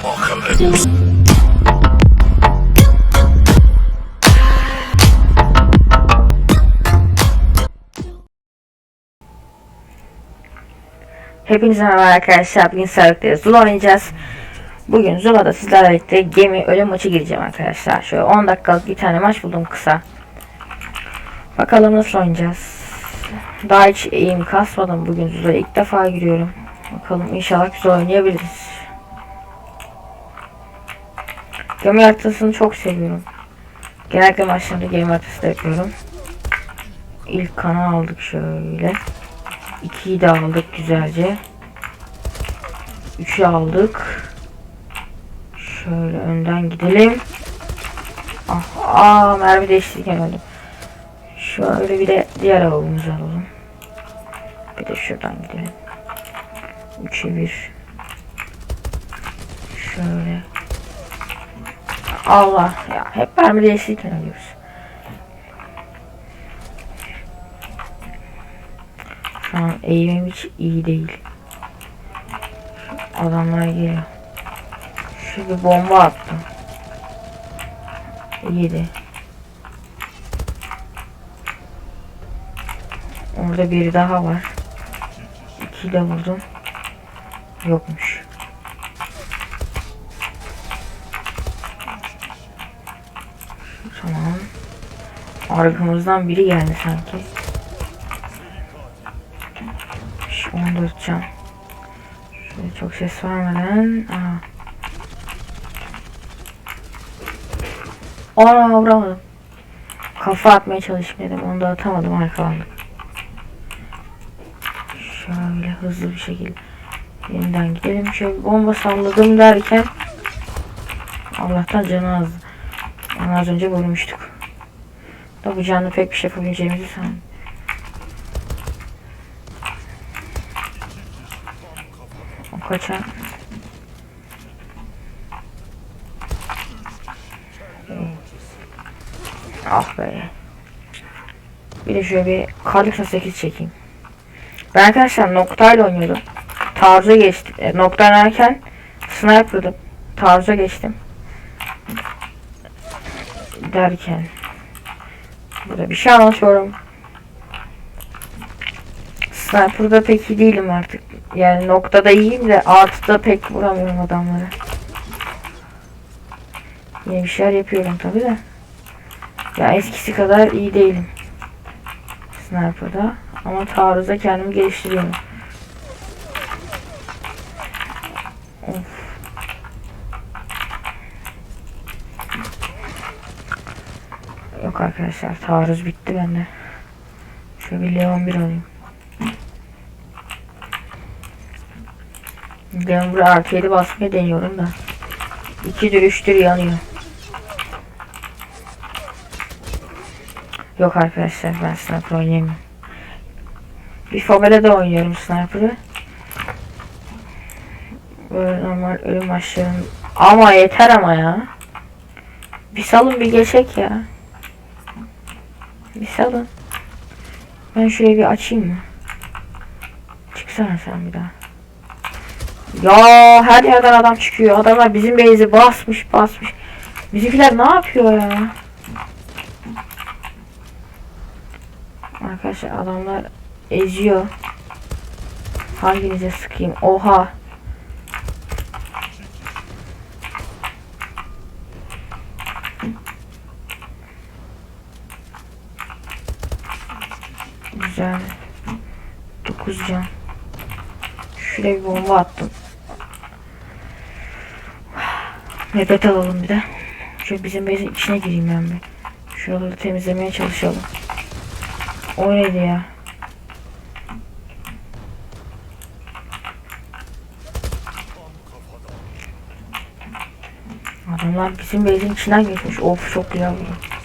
Apocalypse. Hepinize merhaba arkadaşlar. Bugün Sarık'ta Zula oynayacağız. Bugün Zula'da sizlerle birlikte gemi ölüm maçı gireceğim arkadaşlar. Şöyle 10 dakikalık bir tane maç buldum kısa. Bakalım nasıl oynayacağız. Daha hiç eğim kasmadım. Bugün Zula'ya ilk defa giriyorum. Bakalım inşallah güzel oynayabiliriz. Gemi haritasını çok seviyorum. Genellikle maçlarımda gemi haritası da yapıyorum. İlk kanı aldık şöyle. 2'yi de aldık güzelce. 3'ü aldık. Şöyle önden gidelim. Ah, aa, mermi değiştirirken öldüm. Şöyle bir de diğer avımızı alalım. Bir de şuradan gidelim. 3'e 1. Şöyle. Allah ya hep mermi değiştirirken ölüyoruz. Şu an eğimim hiç iyi değil. Adamlar geliyor. Şu bir bomba attım. Yedi. Orada biri daha var. İki de vurdum. Yokmuş. Arkamızdan biri geldi sanki. Şu 14 can. Şöyle çok ses vermeden. Aa. Ana vuramadım. Kafa atmaya çalışayım dedim. Onu da atamadım arkalandım. Şöyle hızlı bir şekilde yeniden gidelim. Şöyle bomba salladım derken Allah'tan canı azdı. Onu az önce vurmuştuk. Da bu canlı pek bir şey yapabileceğimizi sanmıyorum. O kaçan. Ah be. Bir de şöyle bir Kalif'a 8 çekeyim. Ben arkadaşlar noktayla oynuyordum. Taarruza geçtim. E, nokta oynarken sniper'dım. Taarruza geçtim. Derken burada bir şey anlatıyorum. Sniper'da pek iyi değilim artık. Yani noktada iyiyim de artıda pek vuramıyorum adamları. Yine bir şeyler yapıyorum tabi de. Ya eskisi kadar iyi değilim. Sniper'da. Ama taarruza kendimi geliştiriyorum. Arkadaşlar taarruz bitti bende. Şöyle bir Leon 1 alayım. Ben buraya artı 7 basmaya deniyorum da. 2'dir 3'tür yanıyor. Yok arkadaşlar ben sniper oynayamıyorum. Bir Fobel'e de oynuyorum sniper'ı. Böyle normal ölüm maçlarım. Ama yeter ama ya. Bir salın bir geçek ya. Bir salın. Ben şurayı bir açayım mı? Çıksana sen bir daha. Ya her yerden adam çıkıyor. Adamlar bizim base'i basmış basmış. Bizimkiler ne yapıyor ya? Arkadaşlar adamlar eziyor. Hanginize sıkayım? Oha. Güzel. 9 can. Şuraya bir bomba attım. Nefret alalım bir de. Şöyle bizim base'in içine gireyim ben bir. Şuraları temizlemeye çalışalım. O neydi ya? Adamlar bizim base'in içinden geçmiş. Of çok güzel bu.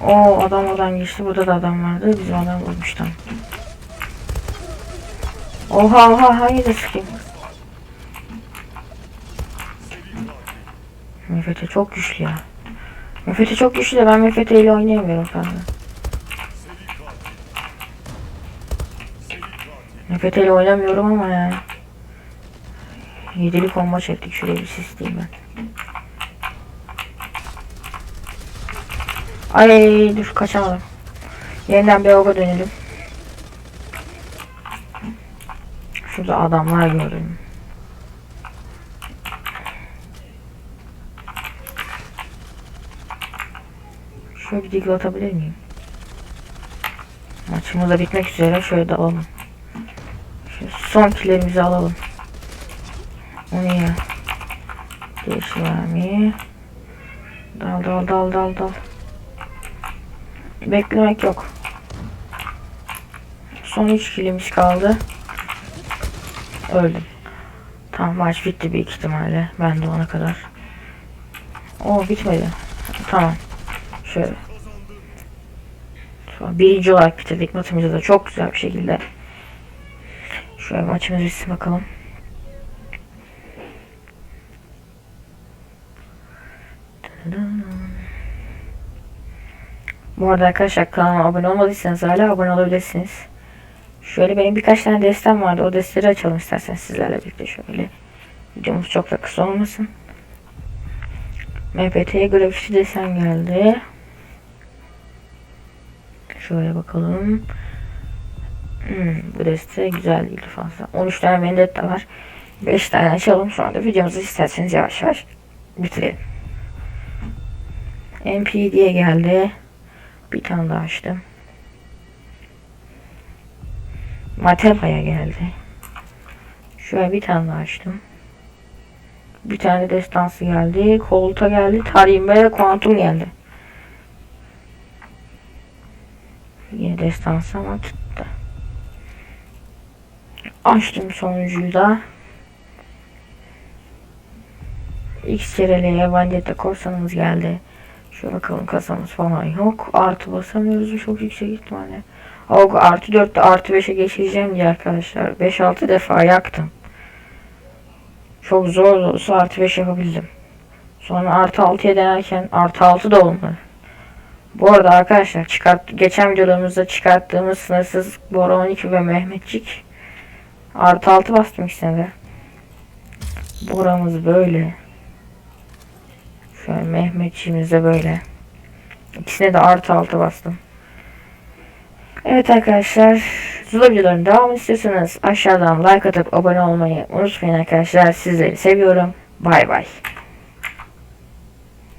O adam oradan geçti. Burada da adam vardı. Bizim adam vurmuş tam. Oha oha hangi de sıkayım? MFT çok güçlü ya. MFT çok güçlü de ben MFT ile oynayamıyorum fazla. MPT ile oynamıyorum ama yani. Yedili komba çektik. Şuraya bir sisleyeyim ben. Ay dur kaçamadım. Yeniden bir oga dönelim. Şurada adamlar gördüm. Şöyle bir digil atabilir miyim? Maçımız da bitmek üzere. Şöyle dalalım. Şu son killerimizi alalım. O ne ya? Değiş vermeyi. Dal dal dal dal dal. Beklemek yok. Son 3 kilimiz kaldı. Öldüm. Tamam maç bitti büyük ihtimalle. Ben de ona kadar. O bitmedi. Tamam. Şöyle. An birinci olarak bitirdik maçımızı da çok güzel bir şekilde. Şöyle maçımızı bitsin bakalım. Bu arada arkadaşlar kanalıma abone olmadıysanız hala abone olabilirsiniz. Şöyle benim birkaç tane destem vardı. O desteleri açalım isterseniz sizlerle birlikte şöyle. Videomuz çok da kısa olmasın. MPT'ye grafisi desen geldi. Şöyle bakalım. Hmm, bu deste güzel değil fazla. 13 tane vendetta var. 5 tane açalım sonra da videomuzu isterseniz yavaş yavaş bitirelim. MP diye geldi. Bir tane daha açtım. Mateba'ya geldi. Şöyle bir tane daha açtım. Bir tane destansı geldi. Kolta geldi. Tarim ve kuantum geldi. Yine destansı ama tuttu. Açtım sonuncuyu da. X kereleye Vendetta korsanımız geldi. Şöyle bakalım kasamız falan yok. Artı basamıyoruz çok yüksek ihtimalle. Og artı 4'te artı 5'e geçireceğim diye arkadaşlar. 5-6 defa yaktım. Çok zor da olsa artı 5 yapabildim. Sonra artı 6'ya denerken artı 6 da olmadı. Bu arada arkadaşlar çıkart geçen videolarımızda çıkarttığımız sınırsız Bora 12 ve Mehmetçik artı 6 bastım ikisine de. Boramız böyle. Şöyle Mehmetçiğimiz de böyle. İkisine de artı 6 bastım. Evet arkadaşlar. Zula videoların devamını istiyorsanız aşağıdan like atıp abone olmayı unutmayın arkadaşlar. Sizleri seviyorum. Bay bay.